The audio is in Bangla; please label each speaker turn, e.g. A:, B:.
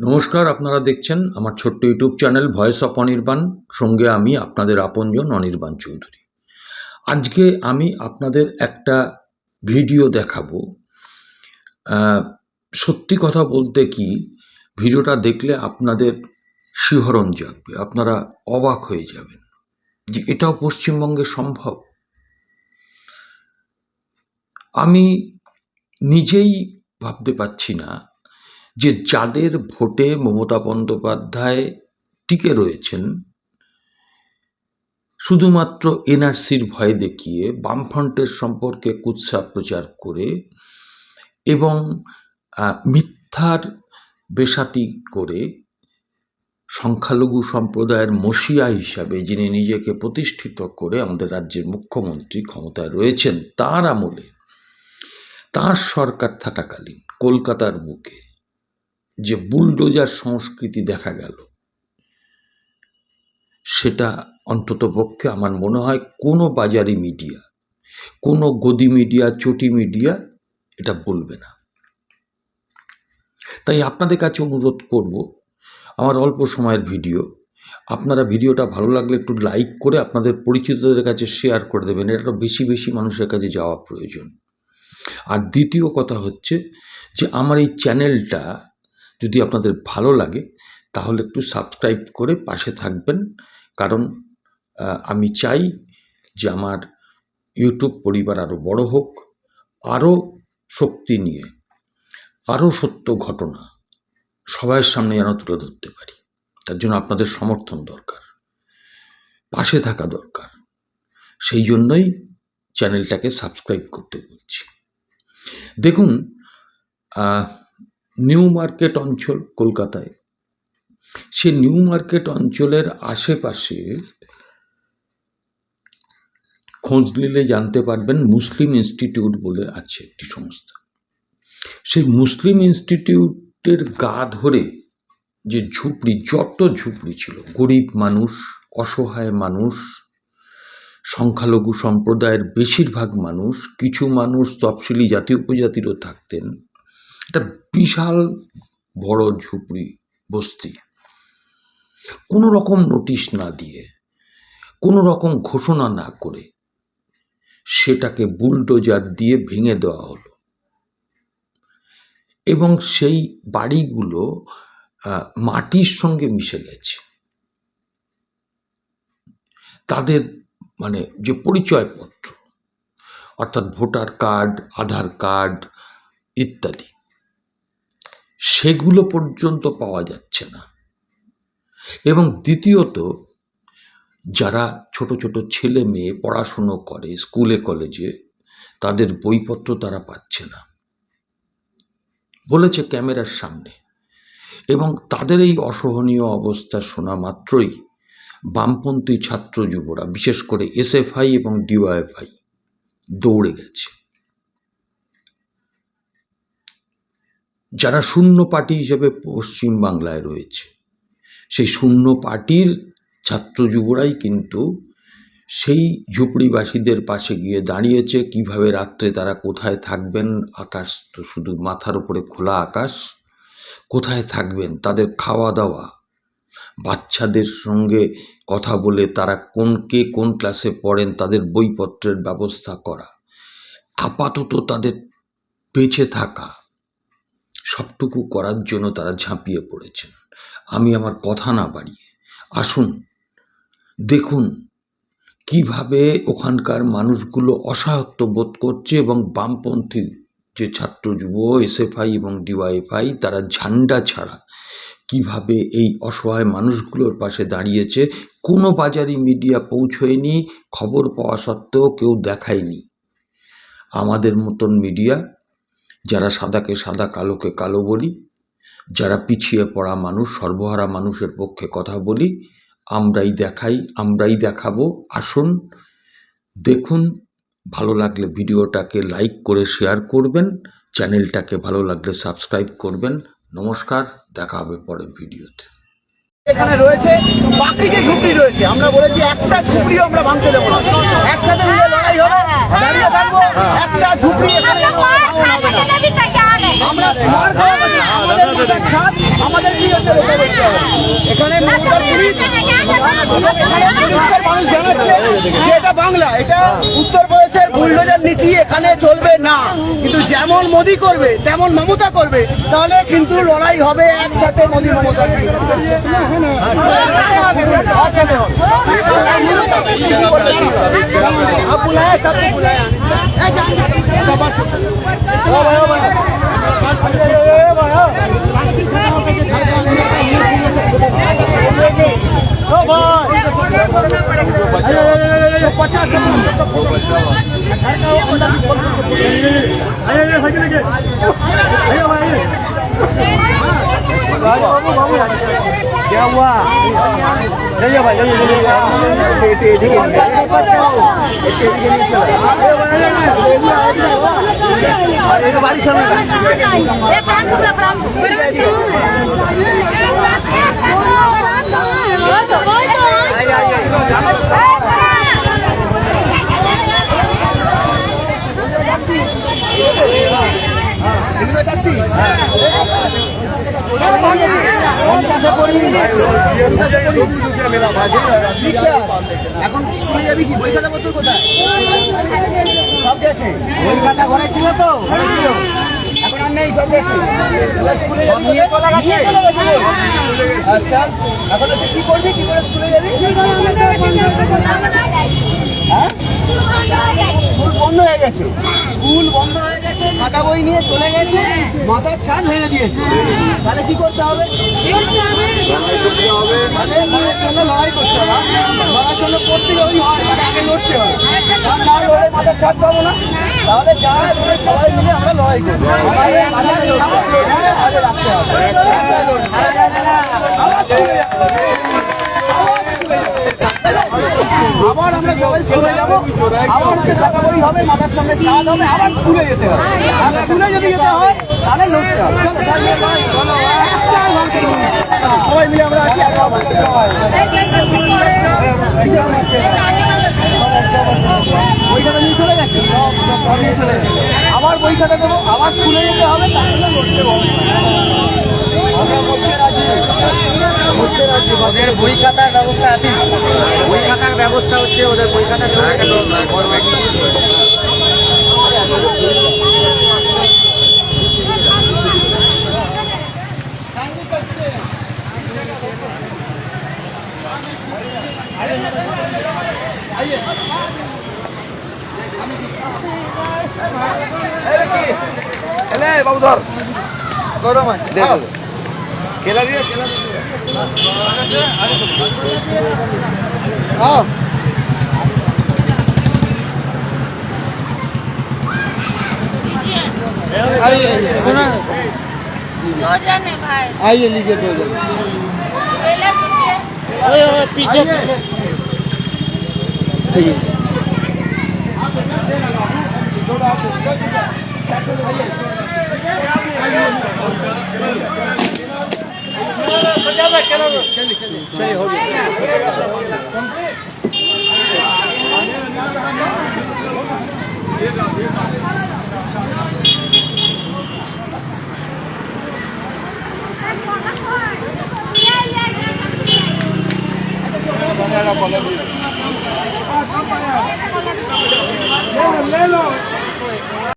A: নমস্কার, আপনারা দেখছেন আমার ছোট্ট YouTube channel Voice of Anirban. সঙ্গে আমি আপনাদের আপনজন অনির্বাণ চৌধুরী। আজকে আমি আপনাদের একটা ভিডিও দেখাবো। সত্যি কথা বলতে কি, ভিডিওটা দেখলে আপনাদের শিহরণ জাগবে, আপনারা অবাক হয়ে যাবেন যে এটাও পশ্চিমবঙ্গে সম্ভব। আমি নিজেই ভাবতে পারছি না যে যাদের ভোটে মমতা বন্দ্যোপাধ্যায় টিকে রয়েছেন, শুধুমাত্র এনআরসির ভয় দেখিয়ে, বামফ্রন্টের সম্পর্কে কুৎসা প্রচার করে এবং মিথ্যার বেসাতি করে সংখ্যালঘু সম্প্রদায়ের মসিয়া হিসাবে যিনি নিজেকে প্রতিষ্ঠিত করে আমাদের রাজ্যের মুখ্যমন্ত্রী ক্ষমতায় রয়েছেন, তার আমলে তার সরকার থাকাকালীন কলকাতার বুকে যে বুলডোজার সংস্কৃতি দেখা গেল, সেটা অন্তত পক্ষে আমার মনে হয় কোনো বাজারি মিডিয়া, কোনো গদি মিডিয়া, চটি মিডিয়া এটা বলবে না। তাই আপনাদের কাছে অনুরোধ করব, আমার অল্প সময়ের ভিডিও, আপনারা ভিডিওটা ভালো লাগলে একটু লাইক করে আপনাদের পরিচিতদের কাছে শেয়ার করে দেবেন এটা বেশি বেশি মানুষের কাছে যাওয়া প্রয়োজন। আর দ্বিতীয় কথা হচ্ছে যে আমার এই চ্যানেলটা যদি আপনাদের ভালো লাগে, তাহলে একটু সাবস্ক্রাইব করে পাশে থাকবেন। কারণ আমি চাই যে আমার ইউটিউব পরিবার আরও বড় হোক আরও শক্তি নিয়ে আরও সত্য ঘটনা সবার সামনে যেন তুলে ধরতে পারি। তার জন্য আপনাদের সমর্থন দরকার, পাশে থাকা দরকার। সেই জন্যই চ্যানেলটাকে সাবস্ক্রাইব করতে বলছি। দেখুন নিউ মার্কেট অঞ্চল কলকাতায়। সে নিউ মার্কেট অঞ্চলের আশেপাশে খোঁজ নিলে জানতে পারবেন মুসলিম ইনস্টিটিউট বলে আছে একটি সংস্থা। সেই মুসলিম ইনস্টিটিউটের গা ধরে যে ঝুপড়ি, যত ঝুপড়ি ছিল, গরিব মানুষ, অসহায় মানুষ, সংখ্যালঘু সম্প্রদায়ের বেশিরভাগ মানুষ, কিছু মানুষ তফসিলি জাতি, উপজাতিরও থাকতেন। একটা বিশাল বড় ঝুপড়ি বস্তি। কোনো রকম নোটিশ না দিয়ে, কোনো রকম ঘোষণা না করে সেটাকে বুলডোজার দিয়ে ভেঙে দেওয়া হলো। এবং সেই বাড়িগুলো মাটির সঙ্গে মিশে গেছে। তাদের মানে যে পরিচয়পত্র, অর্থাৎ ভোটার কার্ড, আধার কার্ড ইত্যাদি। সেগুলো পর্যন্ত পাওয়া যাচ্ছে না। এবং দ্বিতীয়ত, যারা ছোট ছোট ছেলে মেয়ে পড়াশুনো করে স্কুলে, কলেজে, তাদের বইপত্র তারা পাচ্ছে না। বলেছে ক্যামেরার সামনে। এবং তাদের এই অসহনীয় অবস্থা শোনা মাত্রই বামপন্থী ছাত্র যুবরা, বিশেষ করে এসএফআই এবং ডিওয়াইএফআই, দৌড়ে গেছে। যারা শূন্য পার্টি হিসেবে পশ্চিম বাংলায় রয়েছে। সেই শূন্য পার্টির ছাত্র যুবরাই কিন্তু সেই ঝুপড়িবাসীদের পাশে গিয়ে দাঁড়িয়েছে। কীভাবে রাত্রে তারা কোথায় থাকবেন? আকাশ তো শুধু মাথার উপরে খোলা আকাশ। কোথায় থাকবেন? তাদের খাওয়া দাওয়া। বাচ্চাদের সঙ্গে কথা বলে তারা কোন কে কোন ক্লাসে পড়েন, তাদের বইপত্রের ব্যবস্থা করা। আপাতত তাদের বেঁচে থাকা। সবটুকু করার জন্য তারা ঝাঁপিয়ে পড়েছেন। আমি আমার কথা না বাড়িয়ে। আসুন, দেখুন কীভাবে ওখানকার মানুষগুলো অসহায়ত্ব বোধ করছে এবং বামপন্থী যে ছাত্র যুব, এসএফআই এবং ডিওয়াইএফআই তারা ঝান্ডা ছাড়া কীভাবে এই অসহায় মানুষগুলোর পাশে দাঁড়িয়েছে, কোনো বাজারি মিডিয়া পৌঁছয়নি, খবর পাওয়া সত্ত্বেও কেউ দেখায়নি। আমাদের মতন মিডিয়া যারা সাদাকে সাদা, কালোকে কালো বলি, যারা পিছিয়ে পড়া মানুষ, সর্বহারা মানুষের পক্ষে কথা বলি, আমরাই দেখাই, আমরাই দেখাবো, আসুন, দেখুন, ভালো লাগলে ভিডিওটাকে লাইক করে শেয়ার করবেন চ্যানেলটাকে ভালো লাগলে সাবস্ক্রাইব করবেন। নমস্কার, দেখা হবে পরের ভিডিওতে।
B: এখানে রয়েছে বাকি যে ঝুপড়ি রয়েছে। আমরা বলেছি একটা ঝুঁকিও আমরা ভাঙতে দেবো না। একসাথে মিলে লড়াই হবে দাঁড়িয়ে থাকব একটা ঝুঁকি এখানে হবে না। আমরা মার খাওয়া মানে আমাদের মাথার ছাদ আমাদের কি হচ্ছে রক্ষা করতে হবে এখানে মমতার পুলিশ এখানে পরিষ্কার মানুষ জানাচ্ছে যে এটা বাংলা এটা উত্তরপ্রদেশের বুলডোজার নিচি এখানে চলবে না কিন্তু যেমন মোদি করবে তেমন মমতা করবে তাহলে কিন্তু লড়াই হবে একসাথে মোদি মমতা आप बुलाया सबको बुलाया પચાસ અરે ભાઈ Jawa. Jaya bhai, jaya jaya. Tete tete. Tete tete. Tete tete. এখন স্কুলে যাবি কি? বই খাতা পত্র কোথায়? সব গেছে। বই খাতা ঘরে ছিল তো? ঘরে ছিল এখন আর নেই সব গেছে। স্কুলে নিয়ে চলে গেছে? আচ্ছা এখন তুই কি করবি? কি করে স্কুলে যাবি? হ্যাঁ? স্কুল বন্ধ হয়ে গেছে। স্কুল বন্ধ হয়ে গেছে, খাতা বই নিয়ে চলে গেছে, মাথার ছাদ ভেঙে দিয়েছে। তাহলে কি করতে হবে? লড়াই করতে হবে। লড়াইয়ের জন্য করতে ওই হয় মানে হবে। মাথার ছাদ পাবো না। তাহলে যা ধরে সবাই মিলে আমরা লড়াই করব। আবার আমরা সবাই স্কুলে যাব। আবার আমাদের খাতা বই হবে মাথার সামনে ছাদ হবে আবার স্কুলে যেতে হবে। আর স্কুলে যদি যেতে হয় তাহলে লড়তে হবে। সবাই চলো, মিলে আমরা আছি একটাই ভাঙতে হবে। বই খাতা নিয়ে চলে চলে গেছে। আবার বই দেবো আবার স্কুলে যেতে হবে তাহলে লড়তে হবে। আমরা করতে রাজি।
C: ওদের বই খাতার ব্যবস্থা আছে। বই খাতার ব্যবস্থা হচ্ছে ওদের বই খাতা
B: বাবু ধর। গরম আছে केला दिया केला आओ
D: दो जने भाई
B: आइए लीजिए दो जने
D: पीछे
B: पीछे चलिए